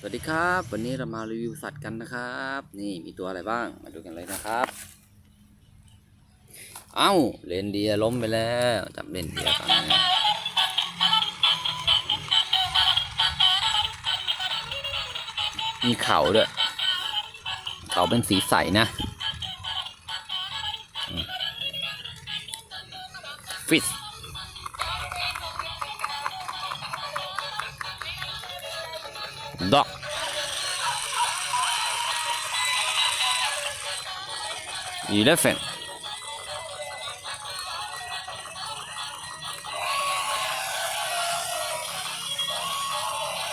สวัสดีครับ วันนี้เรามารีวิวสัตว์กันนะครับ นี่มีตัวอะไรบ้างมาดูกันเลยนะครับ เอ้าเลนเดียล้มไปแล้วจับเลนเดียก่อนนะมีเขาด้วยเขาเป็นสีใสนะ ฟิส ดอกยี่เลฟเฟน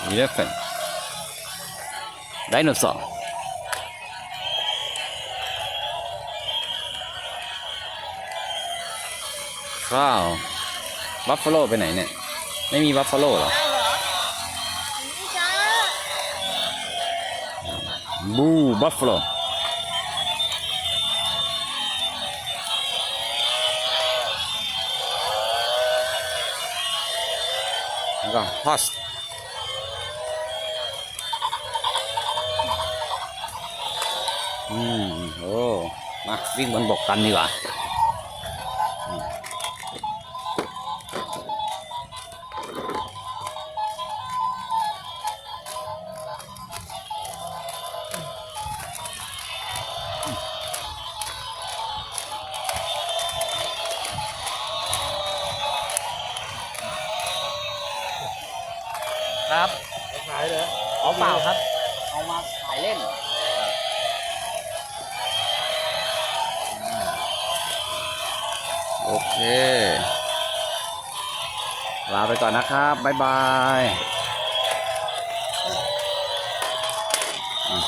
อีเลฟเฟนไดโนเสาร์ ข้าว บัฟฟาโลไปไหนเนี่ย ไม่มีบัฟฟาโลหรอ บูบัฟฟาโลแล้วก็ฮอสอืมโอ้มาวิ่งบนบกกันดีกว่า ครับขายเลยเอาเปล่าครับ เอามาขายเล่นโอเค ลาไปก่อนนะครับ บ๊ายบายอืม